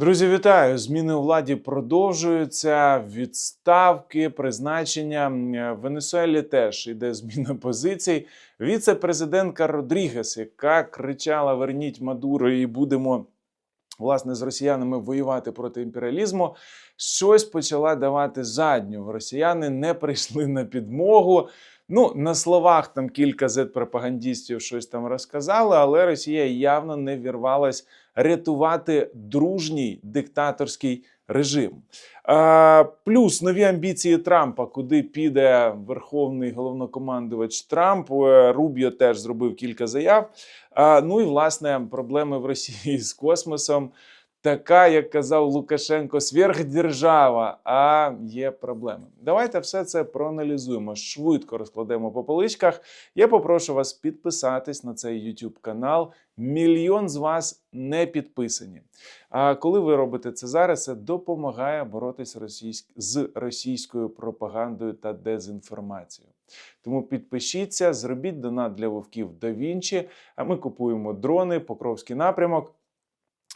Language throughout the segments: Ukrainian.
Друзі, вітаю! Зміни у владі продовжуються. Відставки, призначення в Венесуелі теж іде зміна позицій. Віце-президентка Родрігес, яка кричала: Верніть Мадуро і будемо власне з росіянами воювати проти імперіалізму. Щось почала давати задню. Росіяни не прийшли на підмогу. Ну, на словах там кілька зет-пропагандістів щось там розказали, але Росія явно не вірвалась рятувати дружній диктаторський режим. Плюс нові амбіції Трампа, куди піде верховний головнокомандувач Трамп. Е, Рубіо теж зробив кілька заяв. Ну і власне проблеми в Росії з космосом. Така, як казав Лукашенко, сверхдержава, а є проблеми. Давайте все це проаналізуємо, швидко розкладемо по поличках. Я попрошу вас підписатись на цей YouTube канал. Мільйон з вас не підписані. А коли ви робите це зараз, це допомагає боротися російськ... з російською пропагандою та дезінформацією. Тому підпишіться, зробіть донат для вовків до Вінчі. А ми купуємо дрони, Покровський напрямок.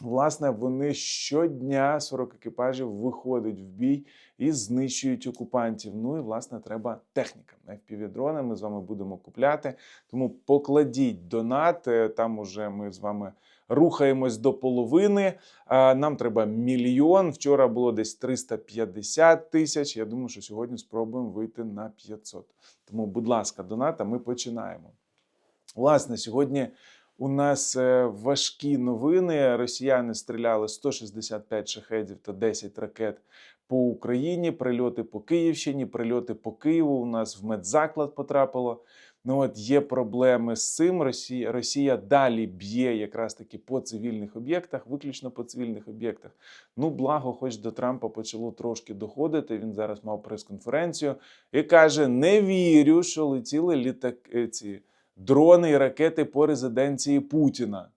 Власне, вони щодня 40 екіпажів виходять в бій і знищують окупантів. Ну і власне треба техніка. FPV-дрони ми з вами будемо купляти. Тому покладіть донат. Там уже ми з вами рухаємось до половини. Нам треба мільйон. Вчора було десь 350 тисяч. Я думаю, що сьогодні спробуємо вийти на 500. Тому, будь ласка, донат, а ми починаємо. Власне, сьогодні. У нас е, важкі новини. Росіяни стріляли 165 шахедів та 10 ракет по Україні. Прильоти по Київщині, прильоти по Києву. У нас в медзаклад потрапило. Ну от є проблеми з цим. Росія, Росія далі б'є якраз таки по цивільних об'єктах, виключно по цивільних об'єктах. Ну, благо, хоч до Трампа почало трошки доходити. Він зараз мав прес-конференцію і каже: не вірю, що летіли літаки ці дрони і ракети по резиденції Путіна.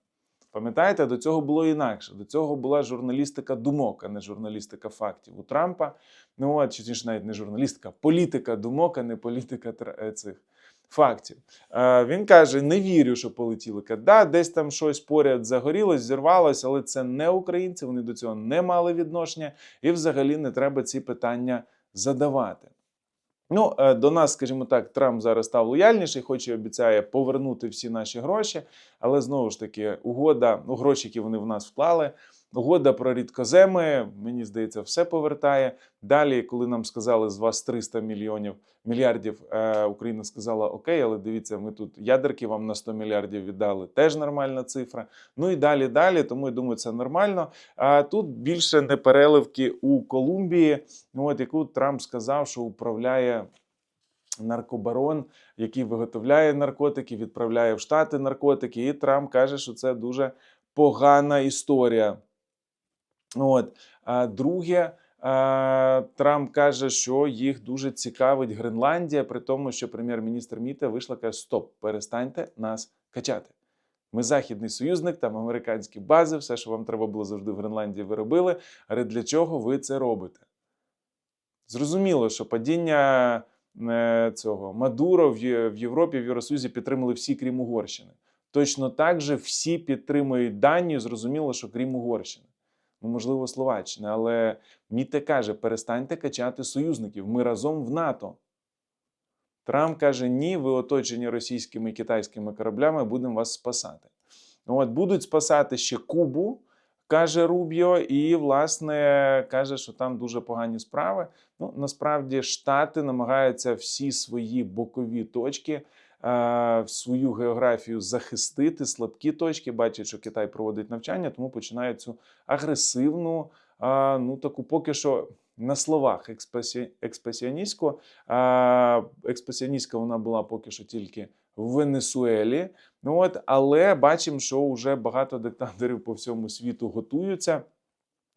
Пам'ятаєте, до цього було інакше. До цього була журналістика думок, а не журналістика фактів у Трампа. Ну от чи навіть не журналістика, політика думок, а не політика е, цих фактів. Е, він каже: не вірю, що полетіли. Да, десь там щось поряд загорілось, зірвалось, але це не українці. Вони до цього не мали відношення, і взагалі не треба ці питання задавати. Ну, е, до нас, скажімо так, Трамп зараз став лояльніший, хоч і обіцяє повернути всі наші гроші. Але знову ж таки, угода, ну, гроші, які вони в нас вклали. Угода про рідкоземи, мені здається, все повертає. Далі, коли нам сказали з вас 300 мільйонів мільярдів, е, Україна сказала: Окей, але дивіться, ми тут ядерки вам на 100 мільярдів віддали. Теж нормальна цифра. Ну і далі, далі. Тому я думаю, це нормально. А тут більше не переливки у Колумбії. Ну, от яку Трамп сказав, що управляє наркобарон, який виготовляє наркотики, відправляє в Штати наркотики. І Трамп каже, що це дуже погана історія. От. А друге, Трамп каже, що їх дуже цікавить Гренландія, при тому, що прем'єр-міністр Міте вийшла каже: Стоп, перестаньте нас качати. Ми західний союзник, там американські бази, все, що вам треба було завжди в Гренландії, ви робили. Але для чого ви це робите? Зрозуміло, що падіння е, цього Мадуро в Європі, в Євросоюзі підтримали всі, крім Угорщини. Точно так же всі підтримують Данію, зрозуміло, що крім Угорщини. Ну, можливо, Словаччини, але Міте каже: перестаньте качати союзників. Ми разом в НАТО. Трамп каже: ні, ви оточені російськими і китайськими кораблями, будемо вас спасати. От будуть спасати ще Кубу, каже Рубіо, і, власне, каже, що там дуже погані справи. Ну, насправді, Штати намагаються всі свої бокові точки, е, свою географію захистити, слабкі точки. Бачать, що Китай проводить навчання, тому починають цю агресивну, е, ну таку поки що. На словах експресіоністську. Експресіоністська вона була поки що тільки в Венесуелі. Ну от, але бачимо, що вже багато диктаторів по всьому світу готуються.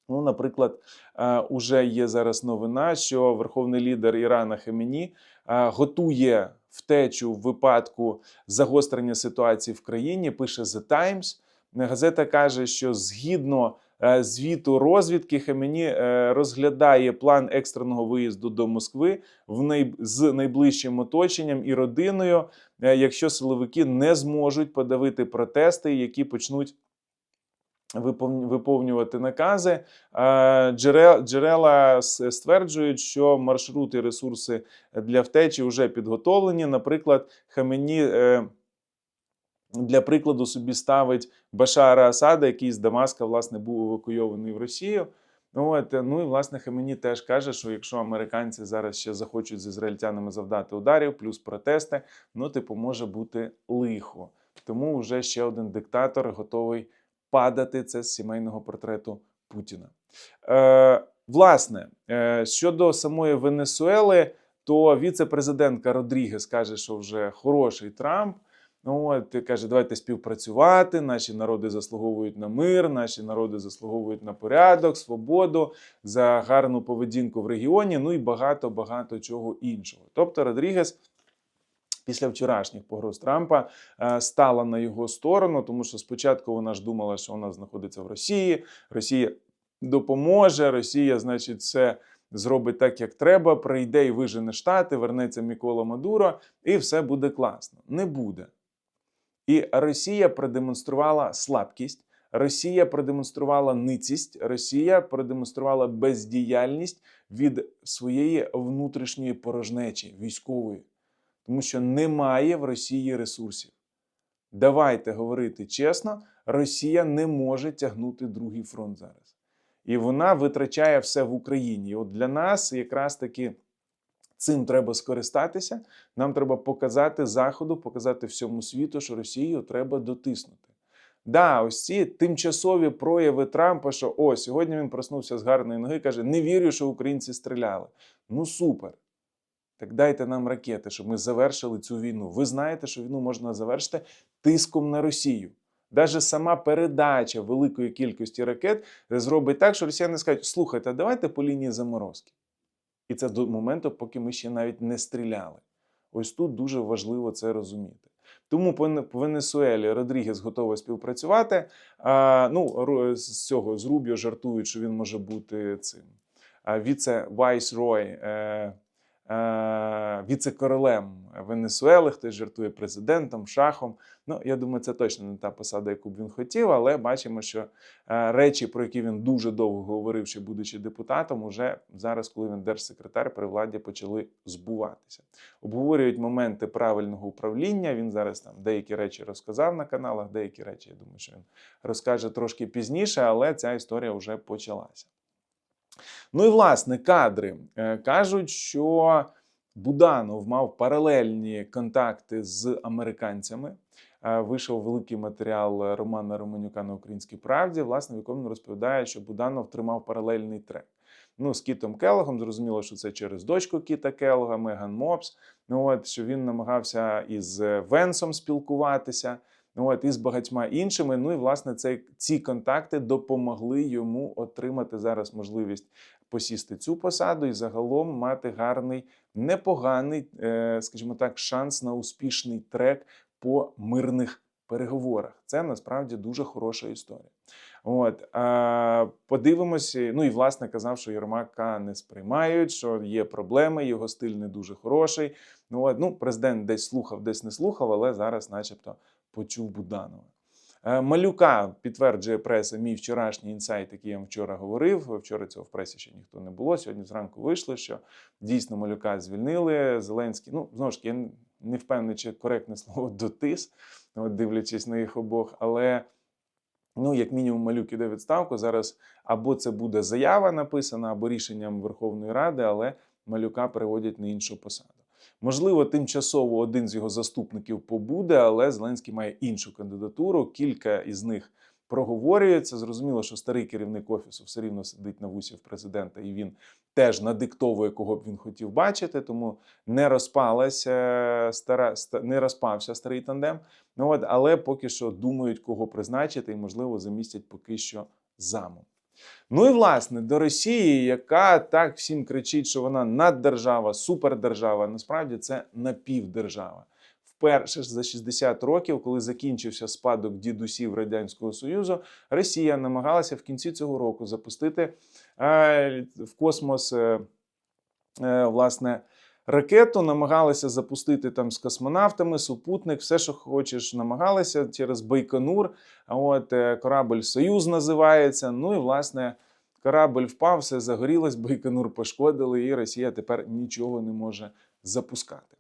Ну, наприклад, е, уже є зараз новина, що верховний лідер Ірана Хемені готує втечу в випадку загострення ситуації в країні. Пише The Times. Газета каже, що згідно е, звіту розвідки Хемені е, розглядає план екстреного виїзду до Москви в най... з найближчим оточенням і родиною, е, якщо силовики не зможуть подавити протести, які почнуть виповнювати накази. Джерела, стверджують, що маршрути і ресурси для втечі вже підготовлені. Наприклад, Хамені е, для прикладу собі ставить Башара Асада, який з Дамаска власне був евакуйований в Росію. От, ну і власне Хамені теж каже, що якщо американці зараз ще захочуть з ізраїльтянами завдати ударів, плюс протести, ну типу може бути лихо. Тому вже ще один диктатор готовий падати. Це з сімейного портрету Путіна. Е, власне, е, щодо самої Венесуели, то віце-президентка Родрігес каже, що вже хороший Трамп. Ну, от, каже, давайте співпрацювати. Наші народи заслуговують на мир, наші народи заслуговують на порядок, свободу, за гарну поведінку в регіоні, ну і багато багато чого іншого. Тобто Родрігес після вчорашніх погроз Трампа е, стала на його сторону, тому що спочатку вона ж думала, що вона знаходиться в Росії. Росія допоможе, Росія, значить, все зробить так, як треба. Прийде і вижене штати, вернеться Мікола Мадуро, і все буде класно. Не буде. І Росія продемонструвала слабкість. Росія продемонструвала ницість, Росія продемонструвала бездіяльність від своєї внутрішньої порожнечі військової, тому що немає в Росії ресурсів. Давайте говорити чесно, Росія не може тягнути другий фронт зараз. І вона витрачає все в Україні. І от для нас якраз таки цим треба скористатися. Нам треба показати Заходу, показати всьому світу, що Росію треба дотиснути. Да, ось ці тимчасові прояви Трампа, що о, сьогодні він проснувся з гарної ноги, каже: не вірю, що українці стріляли. Ну супер. Так дайте нам ракети, щоб ми завершили цю війну. Ви знаєте, що війну можна завершити тиском на Росію. Даже сама передача великої кількості ракет зробить так, що росіяни скажуть: слухайте, а давайте по лінії заморозки. І це до моменту, поки ми ще навіть не стріляли. Ось тут дуже важливо це розуміти. Тому по Венесуелі Родрігес готовий співпрацювати. А, ну, з цього з Рубіо жартують, що він може бути цим а, віце-вайс-рой, е, е, віце-королем Венесуели, хтось жартує президентом, шахом. Ну, я думаю, це точно не та посада, яку б він хотів, але бачимо, що е, речі, про які він дуже довго говорив, ще будучи депутатом, уже зараз, коли він держсекретар при владі, почали збуватися. Обговорюють моменти правильного управління. Він зараз там деякі речі розказав на каналах, деякі речі, я думаю, що він розкаже трошки пізніше, але ця історія вже почалася. Ну і власне кадри Е, кажуть, що Буданов мав паралельні контакти з американцями. Е, Вийшов великий матеріал Романа Романюка на Українській правді, власне, в якому він розповідає, що Буданов тримав паралельний трек. Ну, з Кітом Келлогом, зрозуміло, що це через дочку Кіта Келлога, Меган Мопс. Ну, от, що він намагався із Венсом спілкуватися, от, і з багатьма іншими. Ну і власне цей, ці контакти допомогли йому отримати зараз можливість посісти цю посаду і загалом мати гарний, непоганий, е, скажімо так, шанс на успішний трек по мирних переговорах. Це насправді дуже хороша історія. От а, подивимося. Ну і власне казав, що Єрмака не сприймають, що є проблеми, його стиль не дуже хороший. Ну, от, ну президент десь слухав, десь не слухав, але зараз, начебто, почув Буданова. Е, Малюка підтверджує преса мій вчорашній інсайт, який я вам вчора говорив. Вчора цього в пресі ще ніхто не було. Сьогодні зранку вийшло, що дійсно малюка звільнили. Зеленський, ну знову ж я не впевнений, чи коректне слово дотис, от дивлячись на їх обох, але. Ну, як мінімум, малюк іде відставку. Зараз або це буде заява написана, або рішенням Верховної Ради, але малюка переводять на іншу посаду. Можливо, тимчасово один з його заступників побуде, але Зеленський має іншу кандидатуру. Кілька із них проговорюється. Зрозуміло, що старий керівник офісу все рівно сидить на вусі в президента, і він теж надиктовує, кого б він хотів бачити. Тому не розпалася стара, ста- не розпався старий тандем. Ну от, але поки що думають, кого призначити, і можливо замістять поки що замом. Ну і власне до Росії, яка так всім кричить, що вона наддержава, супердержава. Насправді це напівдержава. Вперше за 60 років, коли закінчився спадок дідусів Радянського Союзу, Росія намагалася в кінці цього року запустити е, в космос е, е, власне ракету, намагалися запустити там з космонавтами, супутник, все, що хочеш, намагалися через Байконур. А от е, корабль Союз називається. Ну і власне. Корабль впав, все загорілось, Байконур пошкодили, і Росія тепер нічого не може запускати.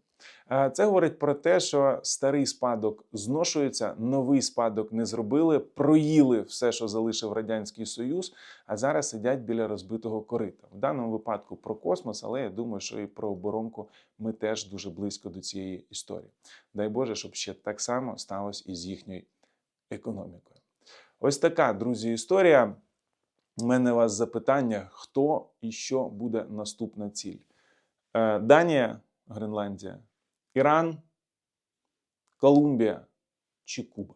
Це говорить про те, що старий спадок зношується, новий спадок не зробили, проїли все, що залишив Радянський Союз, а зараз сидять біля розбитого корита. В даному випадку про космос, але я думаю, що і про оборонку ми теж дуже близько до цієї історії. Дай Боже, щоб ще так само сталося і з їхньою економікою. Ось така, друзі, історія. У мене у вас запитання: хто і що буде наступна ціль? Е, Данія, Гренландія, Іран, Колумбія чи Куба?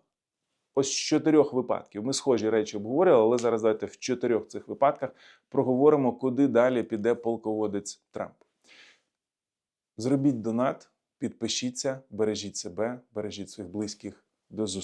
Ось з чотирьох випадків. Ми схожі речі обговорювали, але зараз давайте в чотирьох цих випадках проговоримо, куди далі піде полководець Трамп. Зробіть донат, підпишіться, бережіть себе, бережіть своїх близьких. До зустрічі.